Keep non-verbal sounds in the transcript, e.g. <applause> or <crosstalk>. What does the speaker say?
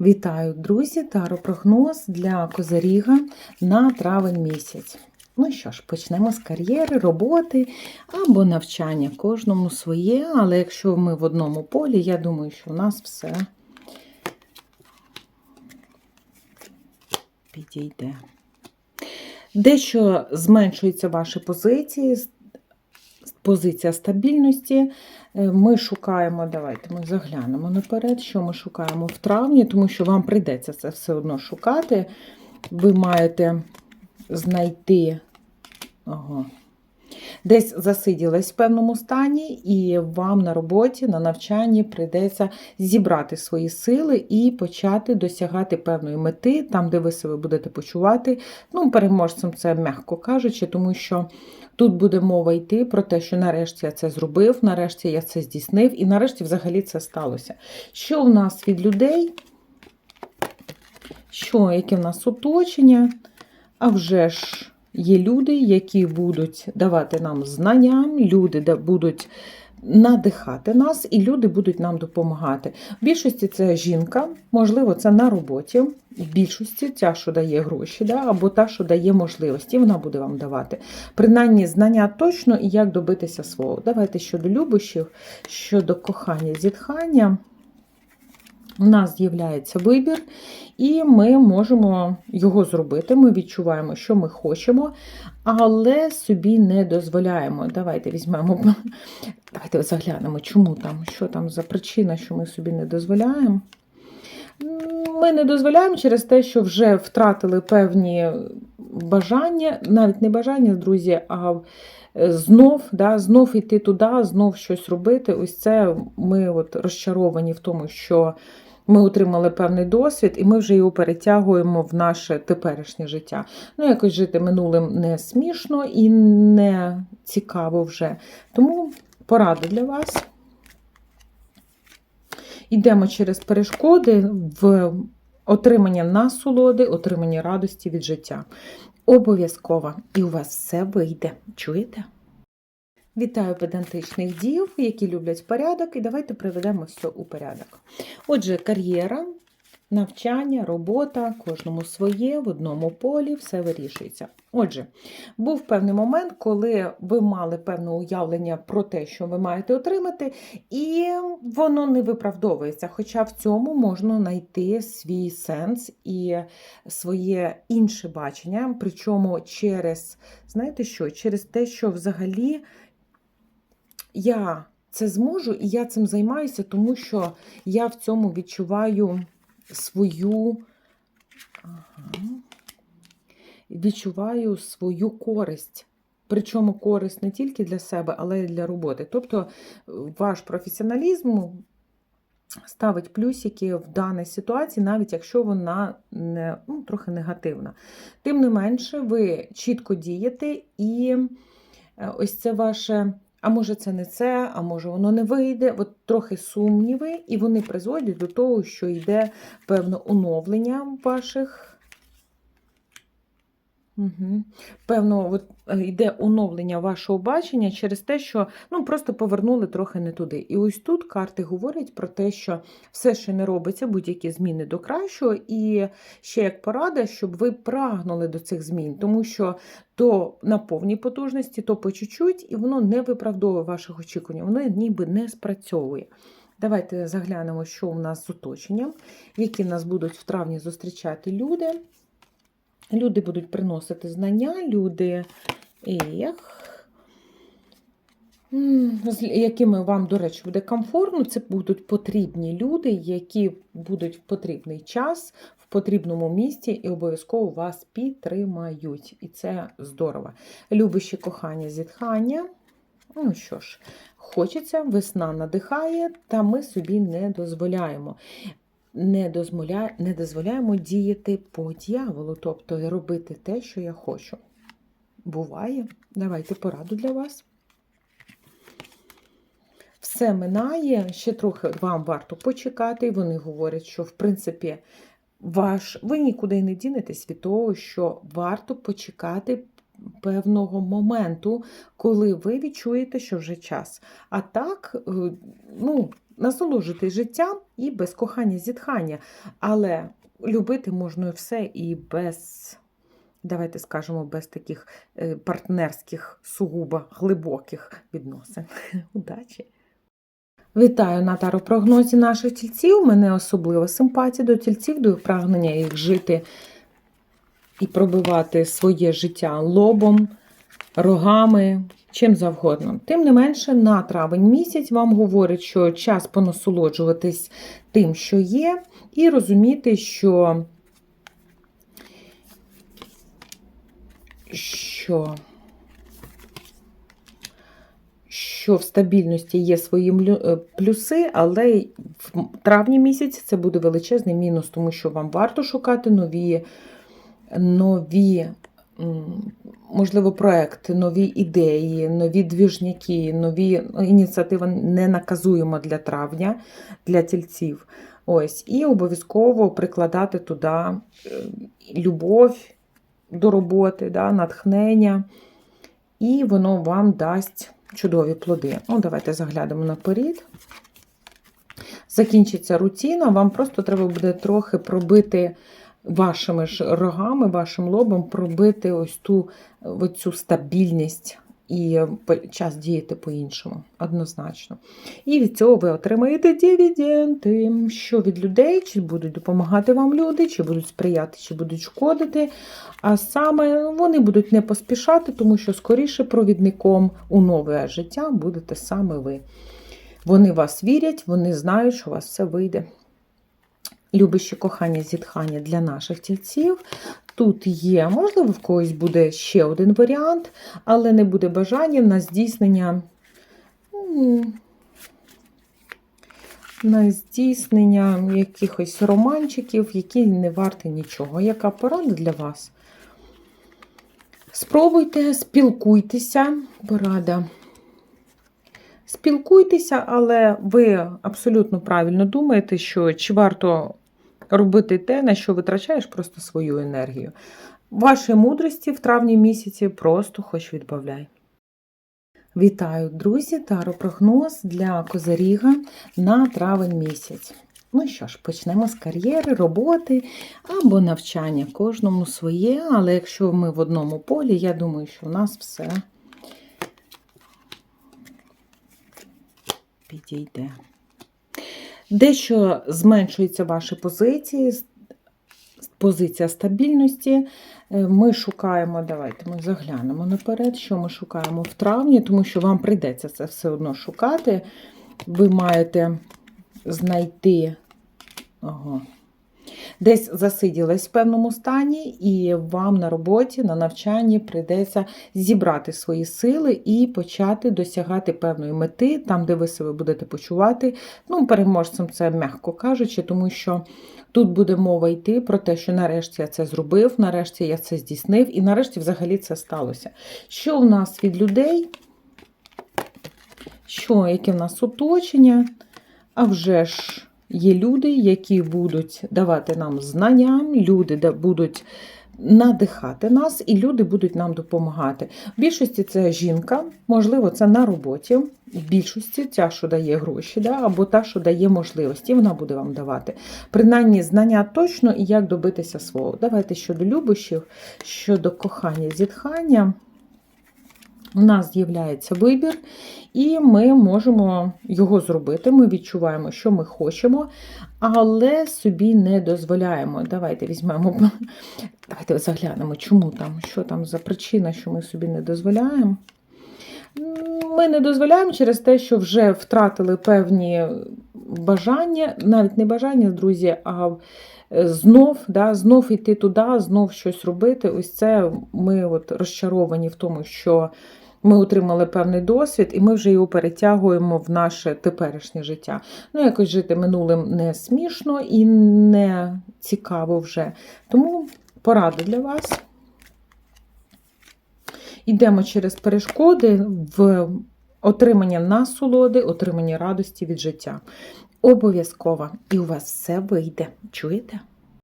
Вітаю, друзі! Таропрогноз для Козаріга на травень місяць. Ну що ж, почнемо з кар'єри, роботи або навчання. Кожному своє, але якщо ми в одному полі, я думаю, що у нас все підійде. Дещо зменшуються ваші позиції, позиція стабільності. Е, Ми шукаємо, давайте ми заглянемо наперед, що ми шукаємо в травні, тому що вам прийдеться це все одно шукати. Ви маєте знайти ага, десь засиділись в певному стані, і вам на роботі, на навчанні прийдеться зібрати свої сили і почати досягати певної мети, там, де ви себе будете почувати. Ну, переможцем це м'яко кажучи, тому що. Тут буде мова йти про те, що нарешті я це зробив, нарешті я це здійснив, і нарешті взагалі це сталося. Що в нас від людей? Що, яке в нас оточення? А вже ж є люди, які будуть давати нам знання, люди будуть надихати нас, і люди будуть нам допомагати. В більшості це жінка, можливо, це на роботі. В більшості ця, що дає гроші, да, або та, що дає можливості, вона буде вам давати. Принаймні, знання точно і як добитися свого. Давайте щодо любощів, щодо кохання, зітхання. У нас з'являється вибір, і ми можемо його зробити. Ми відчуваємо, що ми хочемо, але собі не дозволяємо. Давайте візьмемо, давайте заглянемо, чому там, що там за причина, що ми собі не дозволяємо. Ми не дозволяємо через те, що вже втратили певні бажання, навіть не бажання, друзі, а знов, да, знов йти туди, знов щось робити. Ось це ми от розчаровані в тому, що ми отримали певний досвід, і ми вже його перетягуємо в наше теперішнє життя. Ну, якось жити минулим не смішно і не цікаво вже. Тому порада для вас. Йдемо через перешкоди в отримання насолоди, отримання радості від життя. Обов'язково. І у вас все вийде. Чуєте? Вітаю педантичних дів, які люблять порядок, і давайте приведемо все у порядок. Отже, кар'єра, навчання, робота, кожному своє, в одному полі, все вирішується. Отже, був певний момент, коли ви мали певне уявлення про те, що ви маєте отримати, і воно не виправдовується. Хоча в цьому можна знайти свій сенс і своє інше бачення, причому через, знаєте що, через те, що взагалі я це зможу, і я цим займаюся, тому що я в цьому відчуваю свою. Ага, відчуваю свою користь. Причому користь не тільки для себе, але й для роботи. Тобто ваш професіоналізм ставить плюсики в даній ситуації, навіть якщо вона не, ну, трохи негативна. Тим не менше, ви чітко дієте, і ось це ваше. А може, це не це, а може, воно не вийде. От трохи сумніви, і вони призводять до того, що йде певне оновлення ваших. Угу. Певно, от йде оновлення вашого бачення через те, що ну, просто повернули трохи не туди. І ось тут карти говорять про те, що все, що не робиться, будь-які зміни до кращого, і ще як порада, щоб ви прагнули до цих змін, тому що то на повній потужності, то по чуть-чуть, і воно не виправдовує ваших очікувань, воно ніби не спрацьовує. Давайте заглянемо, що у нас з оточенням, які нас будуть в травні зустрічати люди. Люди будуть приносити знання, люди, ех, з якими вам, до речі, буде комфортно. Це будуть потрібні люди, які будуть в потрібний час, в потрібному місці і обов'язково вас підтримають. І це здорово. Любище кохання, зітхання. Ну що ж, хочеться, весна надихає, та ми собі не дозволяємо не дозволяємо, не дозволяємо діяти по дьяволу, тобто робити те, що я хочу. Буває. Давайте пораду для вас. Все минає, ще трохи вам варто почекати, і вони говорять, що, в принципі, ваш, ви нікуди не дінетесь від того, що варто почекати, певного моменту, коли ви відчуєте, що вже час. А так, е, ну, насолоджуйтесь життям і без кохання, зітхання. Але любити можна все і без, давайте скажемо, без таких е, партнерських, сугубо глибоких відносин. <laughs> Удачі! Вітаю на таропрогнозі наших тільців. У мене особлива симпатія до тільців, до прагнення їх жити і пробивати своє життя лобом, рогами, чим завгодно. Тим не менше, на травень місяць вам говорять, що час понасолоджуватись тим, що є, і розуміти, що, що що в стабільності є свої е, плюси, але в травні місяці це буде величезний мінус, тому що вам варто шукати нові, нові можливо, проекти, нові ідеї, нові двіжняки, нові ну, ініціативи не наказуємо для травня, для тільців. Ось, і обов'язково прикладати туди е, любов до роботи, да, натхнення, і воно вам дасть чудові плоди. Ну, давайте заглянемо наперед. Закінчиться рутина, вам просто треба буде трохи пробити вашими ж рогами, вашим лобом, пробити ось ту оцю стабільність і час діяти по-іншому, однозначно. І від цього ви отримаєте дивіденди, що від людей, чи будуть допомагати вам люди, чи будуть сприяти, чи будуть шкодити. А саме вони будуть не поспішати, тому що скоріше провідником у нове життя будете саме ви. Вони вас вірять, вони знають, що у вас все вийде. Любище кохання, зітхання для наших тільців. Тут є, можливо, в когось буде ще один варіант, але не буде бажання на здійснення. На здійснення якихось романчиків, які не варті нічого. Яка порада для вас? Спробуйте, спілкуйтеся, порада. Спілкуйтеся, але ви абсолютно правильно думаєте, що чи варто робити те, на що витрачаєш просто свою енергію. Вашої мудрості в травні місяці просто хоч відбавляй. Вітаю, друзі! Таропрогноз для Козаріга на травень місяць. Ну що ж, почнемо з кар'єри, роботи або навчання. Кожному своє, але якщо ми в одному полі, я думаю, що в нас все підійде. Дещо зменшуються ваші позиції, позиція стабільності. Е, Ми шукаємо, давайте ми заглянемо наперед, що ми шукаємо в травні, тому що вам прийдеться це все одно шукати. Ви маєте знайти. Ага. Десь засиділись в певному стані, і вам на роботі, на навчанні прийдеться зібрати свої сили і почати досягати певної мети, там, де ви себе будете почувати. Ну, переможцем це м'яко кажучи, тому що тут буде мова йти про те, що нарешті я це зробив, нарешті я це здійснив, і нарешті взагалі це сталося. Що в нас від людей? Що, яке в нас оточення? А вже ж є люди, які будуть давати нам знання, люди будуть надихати нас, і люди будуть нам допомагати. В більшості це жінка, можливо, це на роботі. В більшості ця, що дає гроші, да, або та, що дає можливості, вона буде вам давати. Принаймні, знання точно і як добитися свого. Давайте щодо любощів, щодо кохання, зітхання. У нас з'являється вибір, і ми можемо його зробити. Ми відчуваємо, що ми хочемо, але собі не дозволяємо. Давайте візьмемо, <laughs> давайте заглянемо, чому там, що там за причина, що ми собі не дозволяємо. Ми не дозволяємо через те, що вже втратили певні бажання, навіть не бажання, друзі, а е, знов, да, знов йти туди, знов щось робити. Ось це ми от розчаровані в тому, що ми отримали певний досвід, і ми вже його перетягуємо в наше теперішнє життя. Ну, якось жити минулим не смішно і не цікаво вже. Тому порада для вас. Йдемо через перешкоди в отримання насолоди, отримання радості від життя. Обов'язково. І у вас все вийде. Чуєте?